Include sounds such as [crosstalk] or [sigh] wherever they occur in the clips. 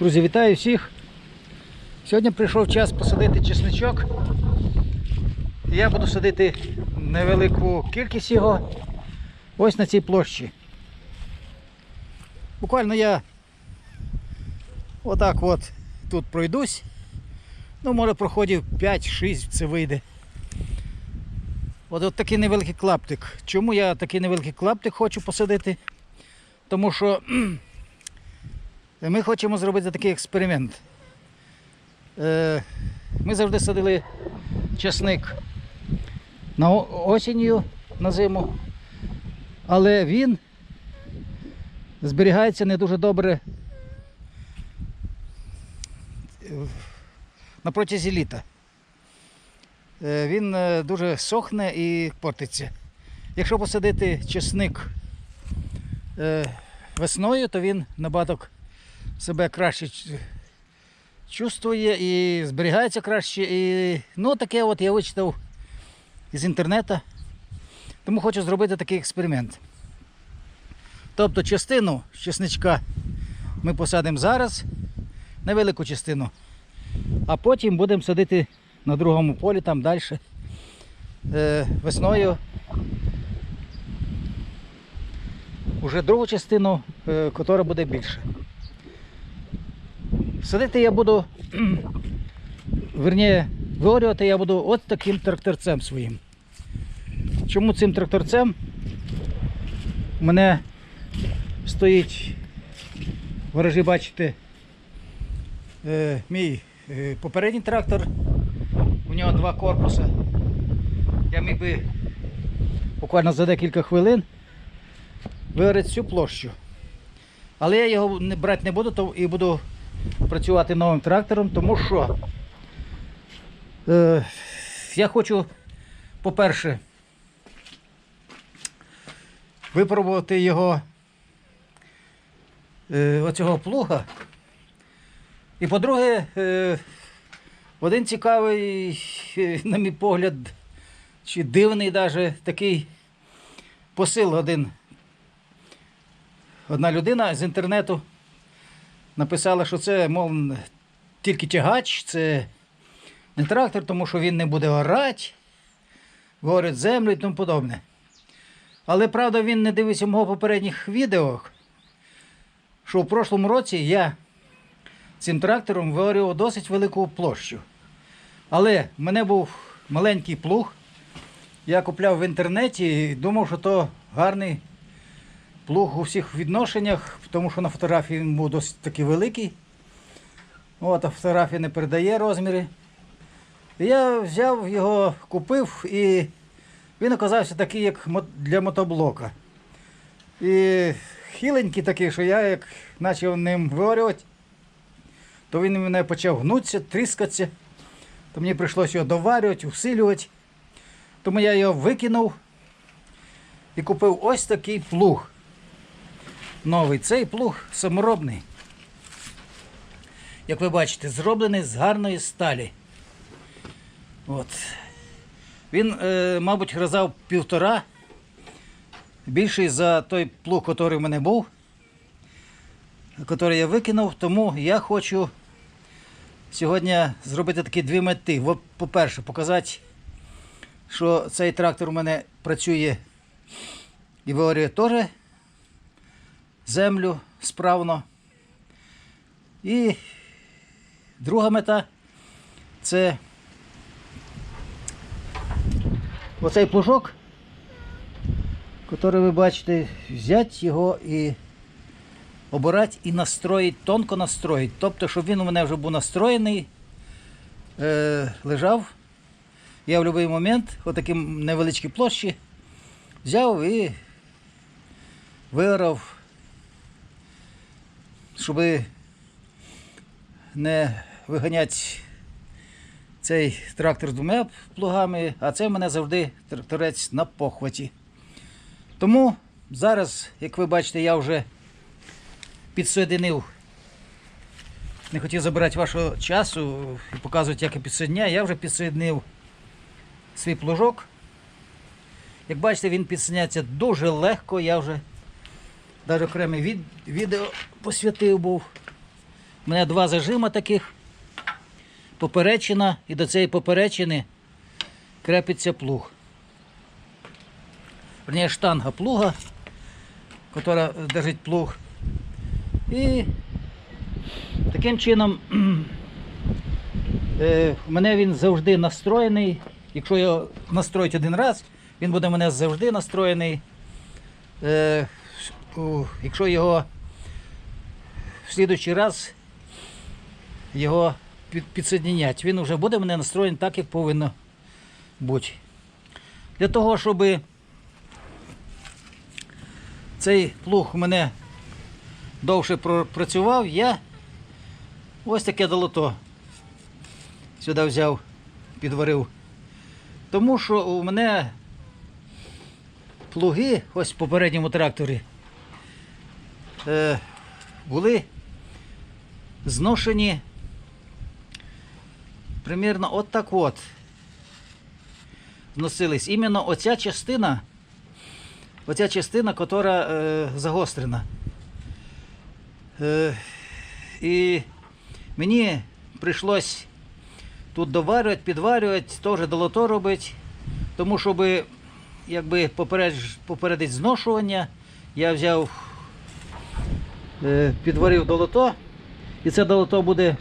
Друзі, вітаю всіх. Сьогодні прийшов час посадити чесничок. Я буду садити невелику кількість його ось на цій площі. Буквально я отак от тут пройдусь. Ну, може, проходів 5-6 це вийде. От, от такий невеликий клаптик. Чому я такий невеликий клаптик хочу посадити? Тому що ми хочемо зробити такий експеримент. Е, Ми завжди садили часник на осінню на зиму, але він зберігається не дуже добре на протязі літа. Е, Він е, дуже сохне і портиться. Якщо посадити чесник весною, то він набагато себе краще чувствує і зберігається краще. І, ну, таке от я вичитав із інтернету. Тому хочу зробити такий експеримент. Тобто частину чесничка ми посадимо зараз, невелику частину, а потім будемо садити на другому полі там далі. Е, весною вже другу частину, е, яка буде більше. Садити я буду, [clears throat] кхм, верніше, виорювати я буду от таким тракторцем своїм. Чому цим тракторцем? У мене стоїть, ворожі бачите, е, мій е, попередній трактор. У нього два корпуси. Я міг би буквально за декілька хвилин виграти всю площу. Але я його брати не буду то і буду працювати новим трактором, тому що е, я хочу, по-перше, випробувати його е, оцього плуга. І по-друге, е, один цікавий, е, на мій погляд, чи дивний даже такий посил один. Одна людина з інтернету написала, що це, мов, тільки тягач, це не трактор, тому що він не буде орати, говорить землю і тому подобне. Але правда він не дивився мого попередніх відео, що в прошлому році я цим трактором виорював досить велику площу. Але в мене був маленький плуг. Я купляв в інтернеті і думав, що то гарний плуг у всіх відношеннях, тому що на фотографії він був досить таки великий. От, а фотографія не передає розміри. Я взяв його, купив і він оказався такий, як для мотоблока. І хиленький такий, що я як почав ним виорювати, то він у мене почав гнутися, тріскатися. То мені прийшлося його доварювати, усилювати. Тому я його викинув і купив ось такий плуг. Новий цей плуг саморобний. Як ви бачите, зроблений з гарної сталі. От. Він, е, мабуть, грозав півтора. Більший за той плуг, який в мене був, який я викинув, тому я хочу сьогодні зробити такі дві мети. По-перше, показати, що цей трактор у мене працює і виорює теж землю справно. І друга мета це оцей плужок, який ви бачите, взяти його і обирати і настроїти, тонко настроїти. Тобто, щоб він у мене вже був настроєний, е, лежав. Я в будь-який момент, отакі невеличкі площі, взяв і виграв, щоб не виганяти цей трактор з двома плугами, а це в мене завжди тракторець на похваті. Тому зараз, як ви бачите, я вже підсоєдинив. Не хотів забирати вашого часу і показувати, як я підсоєдняю. Я вже підсоєднив свій плужок. Як бачите, він підсоєдняється дуже легко. Я вже навіть окреме від, відео посвятив був. У мене два зажима таких. Поперечина і до цієї поперечини крепиться плуг. Верніше штанга плуга, яка держить плуг. І таким чином [clears throat] е, у мене він завжди настроєний. Якщо його настроїть один раз, він буде у мене завжди настроєний. Якщо його в слідуючий раз його підсоединять, він вже буде мене настроєний так, як повинно бути. Для того, щоб цей плуг у мене довше працював, я ось таке долото сюди взяв, підварив. Тому що у мене плуги, ось в попередньому тракторі, е, були зношені примірно от так от. Зносились. Іменно оця частина, оця частина, яка е, загострена. Е, і мені прийшлось тут доварювати, підварювати, теж долото робити. Тому, щоб якби попередити зношування, я взяв, підварив долото, і це долото буде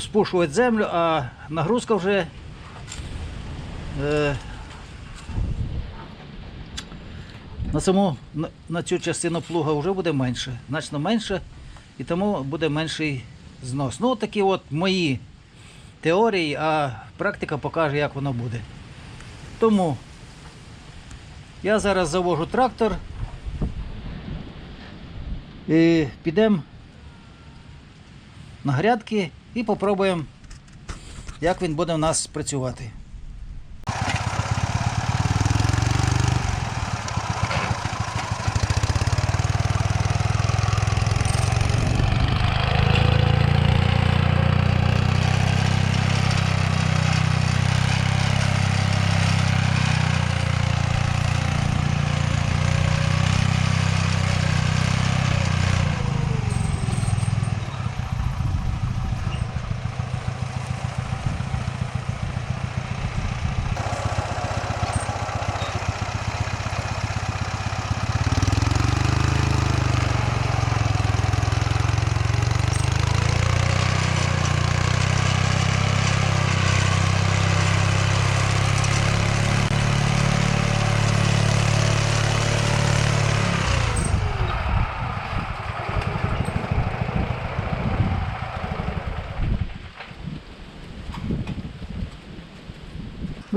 спушувати землю, а нагрузка вже е, на саму на, цю частину плуга вже буде менше, значно менше, і тому буде менший знос. Ну, такі от мої теорії, а практика покаже, як воно буде. Тому я зараз завожу трактор підемо на грядки і попробуємо, як він буде у нас працювати.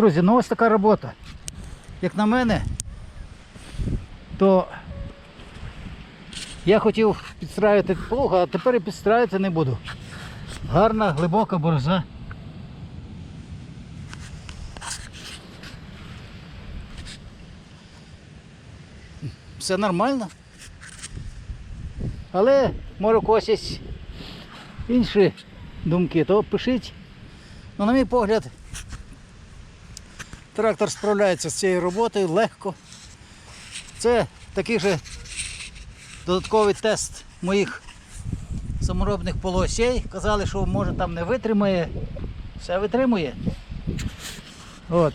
Друзі, ну ось така робота. Як на мене, то я хотів підстраювати плуга, а тепер і підстраювати не буду. Гарна, глибока бороза. Все нормально. Але може когось інші думки, то пишіть. Ну, на мій погляд, Трактор справляється з цією роботою легко. Це такий же додатковий тест моїх саморобних полуосей. Казали, що може там не витримає. Все витримує. От.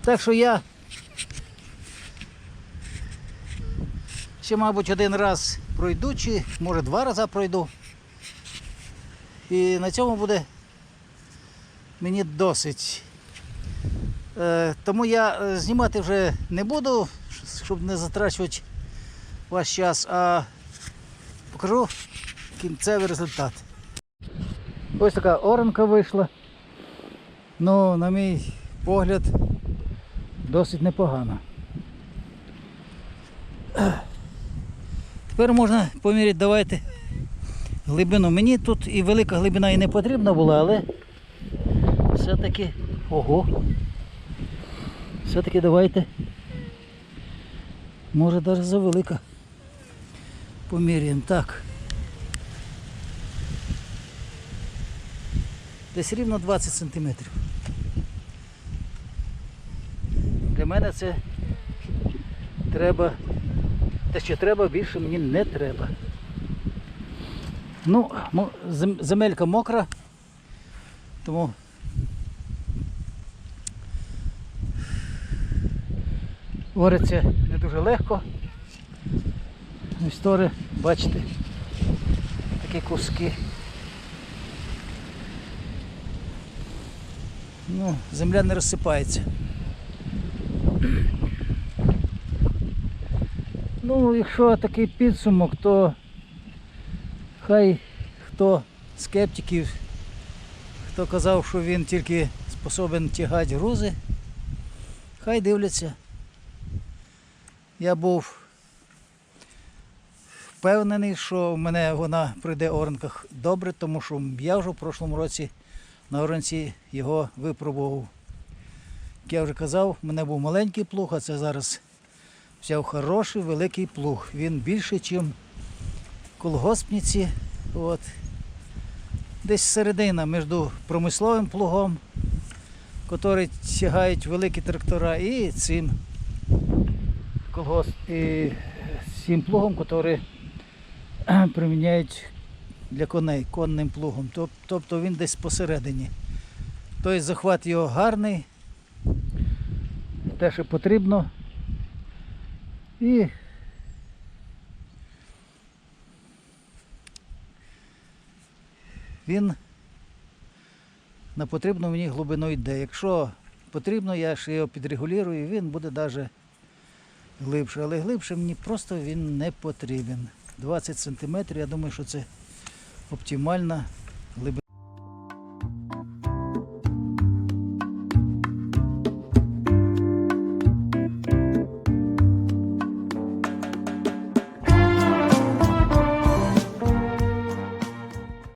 Так що я ще, мабуть, один раз пройду, чи може два рази пройду. І на цьому буде мені досить. Е, Тому я е, знімати вже не буду, щоб не затрачувати ваш час, а покажу кінцевий результат. Ось така оранка вийшла. Ну, на мій погляд, досить непогано. Тепер можна поміряти, давайте глибину. Мені тут і велика глибина і не потрібна була, але все-таки ого. Все-таки давайте. Може навіть завелика. Поміряємо. Так. Десь рівно 20 сантиметрів. Для мене це треба. Те, що треба, більше мені не треба. Ну, земелька мокра, тому Говориться не дуже легко. Ось тори, бачите, такі куски. Ну, земля не розсипається. Ну, якщо такий підсумок, то хай хто скептиків, хто казав, що він тільки способен тягати грузи, хай дивляться. Я був впевнений, що в мене вона прийде в оранках добре, тому що я вже в прошлому році на оранці його випробував. Як я вже казав, в мене був маленький плуг, а це зараз взяв хороший великий плуг. Він більший, ніж колгоспниці. От. Десь середина між промисловим плугом, який тягають великі трактора, і цим колгосп і з цим плугом, який [clears throat] приміняють для коней конним плугом. Тобто він десь посередині. Тобто захват його гарний, те, що потрібно. І він на потрібну мені глибину йде. Якщо потрібно, я ще його підрегулюю, і він буде навіть глибше. Але глибше мені просто він не потрібен. 20 см, я думаю, що це оптимальна